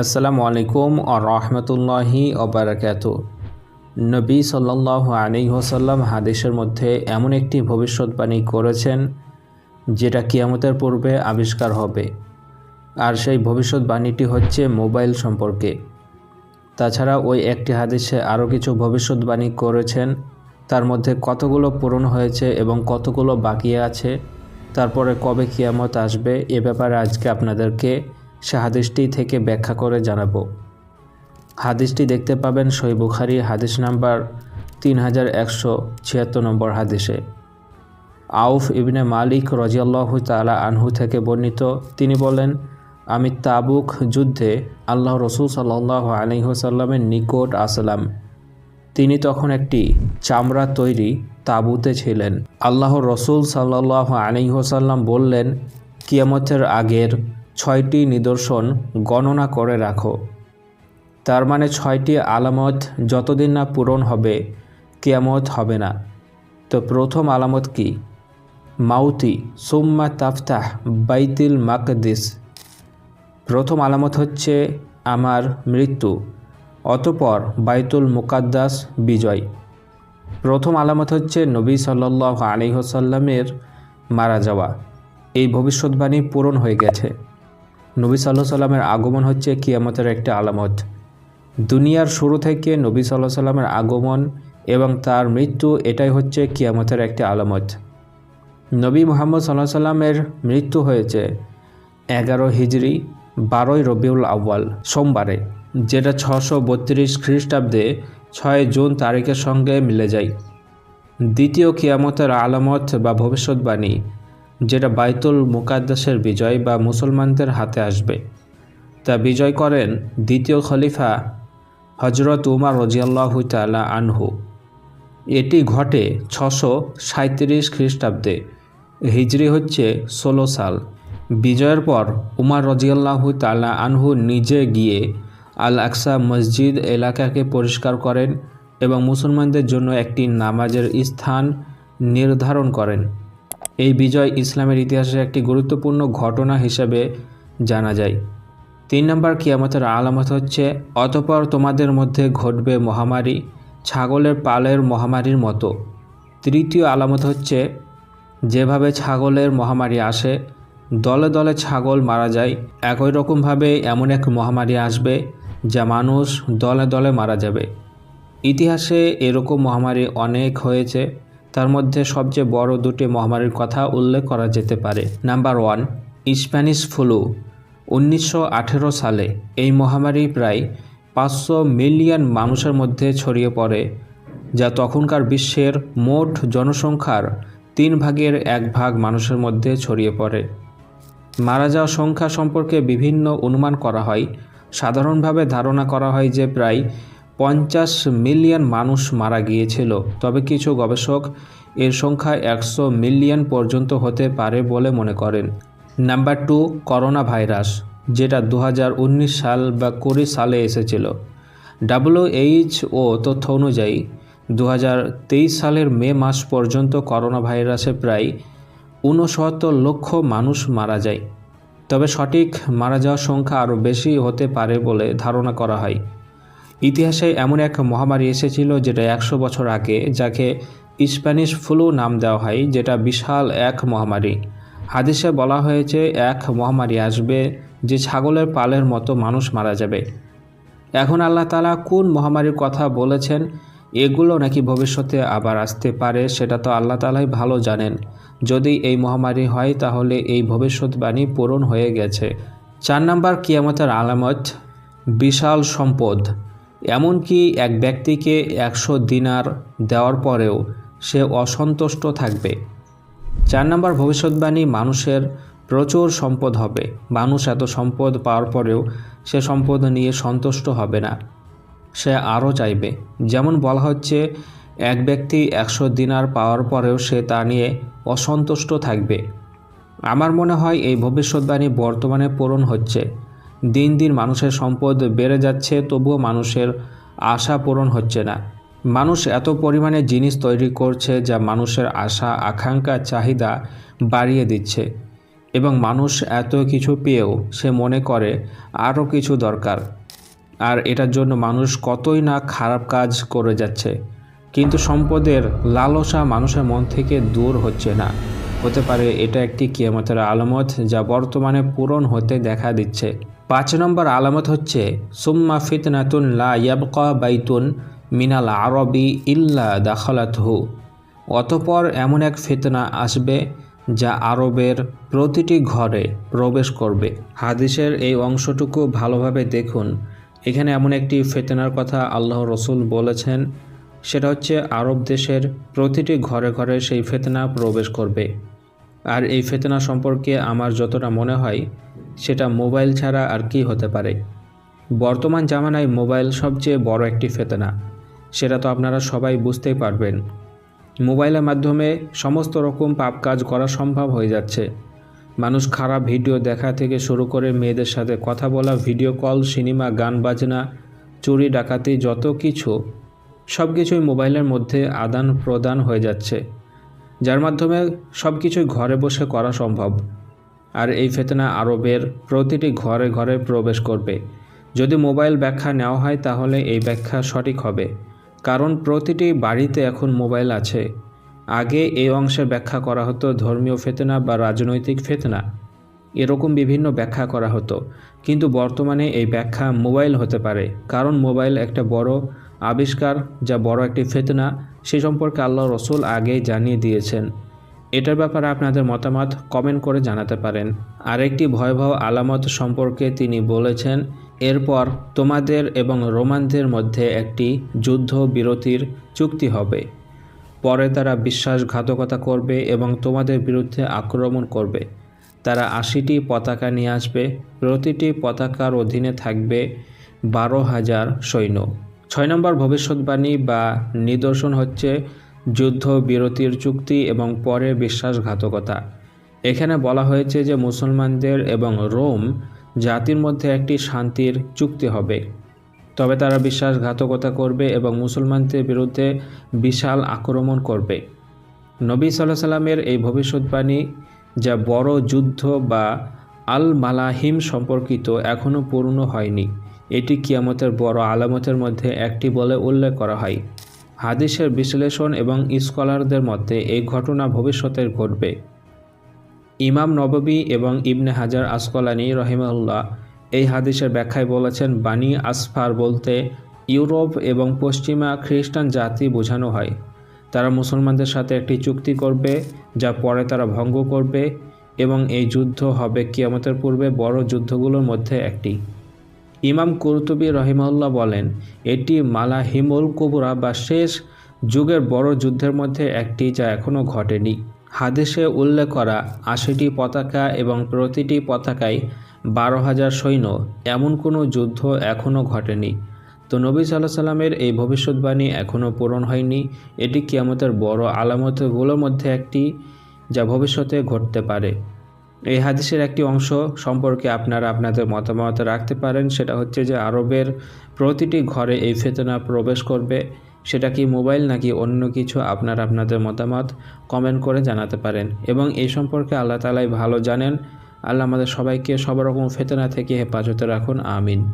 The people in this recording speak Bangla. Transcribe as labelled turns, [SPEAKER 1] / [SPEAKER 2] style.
[SPEAKER 1] আসসালামু আলাইকুম ও রহমতুল্লাহি ওবরাকাত নবী সাল্লাহ আলী ওসাল্লাম হাদিসের মধ্যে এমন একটি ভবিষ্যৎবাণী করেছেন, যেটা কিয়ামতের পূর্বে আবিষ্কার হবে। আর সেই ভবিষ্যৎবাণীটি হচ্ছে মোবাইল সম্পর্কে। তাছাড়া ওই একটি হাদিসে আরও কিছু ভবিষ্যৎবাণী করেছেন, তার মধ্যে কতগুলো পূরণ হয়েছে এবং কতগুলো বাকি আছে, তারপরে কবে কিয়ামত আসবে, এ ব্যাপারে আজকে আপনাদেরকে সে হাদিসটি থেকে ব্যাখ্যা করে জানাব। হাদিসটি দেখতে পাবেন সই বুখারি হাদিস নাম্বার তিন হাজার একশো ছিয়াত্তর নম্বর হাদিসে। আউফ ইবনে মালিক রজিয়াল্লাহ তালা আনহু থেকে বর্ণিত, তিনি বলেন, আমি তাবুক যুদ্ধে আল্লাহ রসুল সাল্লাহ আলহিহসাল্লামের নিকট আসলাম। তিনি তখন একটি চামড়া তৈরি তাঁবুতে ছিলেন। আল্লাহ রসুল সাল্লাহ আলহিহসাল্লাম বললেন, কিয়ামতের আগের ছয়টি নিদর্শন গণনা করে রাখো। তার মানে ছয়টি আলামত যতদিন না পূরণ হবে, কেয়ামত হবে না। তো প্রথম আলামত কি? মাউতি, সুম্মা তাফতাহ বাইতিল মাকদিস। প্রথম আলামত হচ্ছে আমার মৃত্যু, অতপর বাইতুল মুকাদ্দাস বিজয়। প্রথম আলামত হচ্ছে নবী সাল্লাহ আলিহসাল্লামের মারা যাওয়া। এই ভবিষ্যৎবাণী পূরণ হয়ে গেছে। নবী সাল্লাহ সাল্লামের আগমন হচ্ছে কিয়ামতের একটি আলামত। দুনিয়ার শুরু থেকে নবী সাল্লাহ সাল্লামের আগমন এবং তার মৃত্যু এটাই হচ্ছে কিয়ামতের একটি আলামত। নবী মোহাম্মদ সাল্লাহ সাল্লামের মৃত্যু হয়েছে এগারো হিজড়ি বারোই রবিউল আউ্বাল সোমবারে, যেটা ছশো বত্রিশ খ্রিস্টাব্দে ছয় জুন তারিখের সঙ্গে মিলে যায়। দ্বিতীয় কিয়ামতের আলামত বা ভবিষ্যৎবাণী যেটা বাইতুল মুকাদ্দাসের বিজয় বা মুসলমানদের হাতে আসবে। তা বিজয় করেন দ্বিতীয় খলিফা হজরত উমার রজিয়াল্লাহ তালা আনহু। এটি ঘটে ছশো সাঁত্রিশ খ্রিস্টাব্দে, হিজরি হচ্ছে ষোলো সাল। বিজয়ের পর উমার রজিয়াল্লাহু তালা আনহু নিজে গিয়ে আল আকসা মসজিদ এলাকাকে পরিষ্কার করেন এবং মুসলমানদের জন্য একটি নামাজের স্থান নির্ধারণ করেন। এই বিজয় ইসলামের ইতিহাসে একটি গুরুত্বপূর্ণ ঘটনা হিসেবে জানা যায়। তিন নম্বর কিয়ামতের আলামত হচ্ছে, অতপর তোমাদের মধ্যে ঘটবে মহামারী, ছাগলের পালের মহামারীর মতো। তৃতীয় আলামত হচ্ছে, যেভাবে ছাগলের মহামারী আসে, দলে দলে ছাগল মারা যায়, একই রকমভাবে এমন এক মহামারী আসবে, যা মানুষ দলে দলে মারা যাবে। ইতিহাসে এরকম মহামারী অনেক হয়েছে তার মধ্যে সবচেয়ে বড় দুটি মহামারীর কথা উল্লেখ করা যেতে পারে। Number one, Spanish flu. উনিশশো আঠেরো সালে এই মহামারী প্রায় পাঁচশো মিলিয়ন মানুষের মধ্যে ছড়িয়ে পড়ে, যা তখনকার বিশ্বের মোট জনসংখ্যার তিন ভাগের এক ভাগ মানুষের মধ্যে ছড়িয়ে পড়ে। মারা যাওয়া সংখ্যা সম্পর্কে বিভিন্ন অনুমান করা হয়। সাধারণভাবে ধারণা করা হয় যে প্রায় পঞ্চাশ মিলিয়ন মানুষ মারা গিয়েছিল। তবে কিছু গবেষক এর সংখ্যা একশো মিলিয়ন পর্যন্ত হতে পারে বলে মনে করেন। নাম্বার টু করোনা ভাইরাস যেটা দু হাজার উনিশ সাল বা কুড়ি সালে এসেছিল। ডাব্লিউএইচও তথ্য অনুযায়ী দু হাজার তেইশ সালের মে মাস পর্যন্ত করোনা ভাইরাসে প্রায় ঊনসত্তর লক্ষ মানুষ মারা যায়। তবে সঠিক মারা যাওয়ার সংখ্যা আরও বেশি হতে পারে বলে ধারণা করা হয়। ইতিহাসে এমন এক মহামারী এসেছিল যেটা একশো বছর আগে, যাকে স্প্যানিশ ফ্লু নাম দেওয়া হয়, যেটা বিশাল এক মহামারী। হাদিসে বলা হয়েছে, এক মহামারী আসবে যে ছাগলের পালের মতো মানুষ মারা যাবে। এখন আল্লাহ তালা কোন মহামারীর কথা বলেছেন? এগুলো নাকি ভবিষ্যতে আবার আসতে পারে, সেটা তো আল্লাহ তালাই ভালো জানেন। যদি এই মহামারী হয়, তাহলে এই ভবিষ্যৎবাণী পূরণ হয়ে গেছে। চার নাম্বার কিয়ামতের আলামত, বিশাল সম্পদ। এমনকি এক ব্যক্তিকে একশো দিনার দেওয়ার পরেও সে অসন্তুষ্ট থাকবে। চার নম্বর ভবিষ্যৎবাণী, মানুষের প্রচুর সম্পদ হবে। মানুষ এত সম্পদ পাওয়ার পরেও সে সম্পদ নিয়ে সন্তুষ্ট হবে না। সে আরও চাইবে। যেমন বলা হচ্ছে, এক ব্যক্তি একশো দিনার পাওয়ার পরেও সে তা নিয়ে অসন্তুষ্ট থাকবে। আমার মনে হয় এই ভবিষ্যৎবাণী বর্তমানে পূরণ হচ্ছে। দিন দিন মানুষের সম্পদ বেড়ে যাচ্ছে, তবুও মানুষের আশা পূরণ হচ্ছে না। মানুষ এত পরিমাণে জিনিস তৈরি করছে যা মানুষের আশা, আকাঙ্ক্ষা, চাহিদা বাড়িয়ে দিচ্ছে এবং মানুষ এত কিছু পেয়েও সে মনে করে আরও কিছু দরকার। আর এটার জন্য মানুষ কতই না খারাপ কাজ করে যাচ্ছে। কিন্তু সম্পদের লালসা মানুষের মন থেকে দূর হচ্ছে না। হতে পারে এটা একটি কিয়ামতের আলামত যা বর্তমানে পূরণ হতে দেখা দিচ্ছে। পাঁচ নম্বর আলামত হচ্ছে, সুম্মা ফিতনাতুন লা ইয়াবকা বাইতুন মিনাল আরবি ইল্লা দাখালাতহু। অতপর এমন এক ফিতনা আসবে যা আরবের প্রতিটি ঘরে প্রবেশ করবে। হাদিসের এই অংশটুকু ভালোভাবে দেখুন। এখানে এমন একটি ফেতনার কথা আল্লাহ রসুল বলেছেন, সেটা হচ্ছে আরব দেশের প্রতিটি ঘরে ঘরে সেই ফেতনা প্রবেশ করবে। আর এই ফেতনা সম্পর্কে আমার যতটা মনে হয় সেটা মোবাইল ছাড়া আর কি হতে পারে। বর্তমান জামানায় মোবাইল সবচেয়ে বড় একটি ফেতনা। সেটা তো আপনারা সবাই বুঝতেই পারবেন। মোবাইলের মাধ্যমে সমস্ত রকম পাপ কাজ করা সম্ভব হয়ে যাচ্ছে। মানুষ খারাপ ভিডিও দেখা থেকে শুরু করে মেয়েদের সাথে কথা বলা, ভিডিও কল, সিনেমা, গান বাজনা, চুরি, ডাকাতি, যত কিছু সব কিছুই মোবাইলের মধ্যে আদান প্রদান হয়ে যাচ্ছে। যার মাধ্যমে সব কিছুই ঘরে বসে করা সম্ভব। আর এই ফেতনা আরবের প্রতিটি ঘরে ঘরে প্রবেশ করবে। যদি মোবাইল ব্যাখ্যা নেওয়া হয় তাহলে এই ব্যাখ্যা সঠিক হবে। কারণ প্রতিটি বাড়িতে এখন মোবাইল আছে। আগে এই অংশের ব্যাখ্যা করা হতো ধর্মীয় ফেতনা বা রাজনৈতিক ফেতনা। এরকম বিভিন্ন ব্যাখ্যা করা হতো। কিন্তু বর্তমানে এই ব্যাখ্যা মোবাইল হতে পারে। কারণ মোবাইল একটা বড় আবিষ্কার, যা বড় একটি ফেতনা। সে সম্পর্কে আল্লাহ রসুল আগেই জানিয়ে দিয়েছেন। এটার ব্যাপারে আপনাদের মতামত কমেন্ট করে জানাতে পারেন। আরেকটি ভয়াবহ আলামত সম্পর্কে তিনি বলেছেন, এরপর তোমাদের এবং রোমানদের মধ্যে একটি যুদ্ধ বিরতির চুক্তি হবে। পরে তারা বিশ্বাসঘাতকতা করবে এবং তোমাদের বিরুদ্ধে আক্রমণ করবে। তারা আশিটি পতাকা নিয়ে আসবে, প্রতিটি পতাকার অধীনে থাকবে বারো হাজার সৈন্য। ছয় নম্বর ভবিষ্যৎবাণী বা নিদর্শন হচ্ছে যুদ্ধ, বিরতির চুক্তি এবং পরে বিশ্বাসঘাতকতা। এখানে বলা হয়েছে যে মুসলমানদের এবং রোম জাতির মধ্যে একটি শান্তির চুক্তি হবে। তবে তারা বিশ্বাসঘাতকতা করবে এবং মুসলমানদের বিরুদ্ধে বিশাল আক্রমণ করবে। নবী সাল্লাহ সাল্লামের এই ভবিষ্যৎবাণী যা বড় যুদ্ধ বা আল মালাহিম সম্পর্কিত এখনও পূর্ণ হয়নি। এটি কিয়ামতের বড় আলামতের মধ্যে একটি বলে উল্লেখ করা হয়। হাদিসের বিশ্লেষণ এবং স্কলারদের মধ্যে এই ঘটনা ভবিষ্যতের ঘটবে। ইমাম নববী এবং ইবনে হাজার আসকলানি রহিমাল্লাহ এই হাদিসের ব্যাখ্যায় বলেছেন, বানি আসফার বলতে ইউরোপ এবং পশ্চিমা খ্রিস্টান জাতি বোঝানো হয়। তারা মুসলমানদের সাথে একটি চুক্তি করবে, যা পরে তারা ভঙ্গ করবে এবং এই যুদ্ধ হবে কিয়ামতের পূর্বে বড় যুদ্ধগুলোর মধ্যে একটি। ইমাম কুরতুবী রহিমাল্লাহ বলেন, এটি মালাহিমুল কুবরা বা শেষ যুগের বড় যুদ্ধের মধ্যে একটি যা এখনও ঘটেনি। হাদিসে উল্লেখ করা আশিটি পতাকা এবং প্রতিটি পতাকায় বারো হাজার সৈন্য। এমন কোনো যুদ্ধ এখনও ঘটেনি। তো নবী সাল্লাহ সাল্লামের এই ভবিষ্যৎবাণী এখনও পূরণ হয়নি। এটি কিয়ামতের বড় আলামতগুলোর মধ্যে একটি যা ভবিষ্যতে ঘটতে পারে। এই হাদিসের একটি অংশ সম্পর্কে আপনারা আপনাদের মতামত রাখতে পারেন। সেটা হচ্ছে যে আরবের প্রতিটি ঘরে এই ফেতনা প্রবেশ করবে। সেটা কি মোবাইল নাকি অন্য কিছু? আপনার আপনাদের মতামত কমেন্ট করে জানাতে পারেন। এবং এই সম্পর্কে আল্লাহ তালাই ভালো জানেন। আল্লাহ আমাদের সবাইকে সব রকম ফেতনা থেকে হেফাজতে রাখুন। আমিন।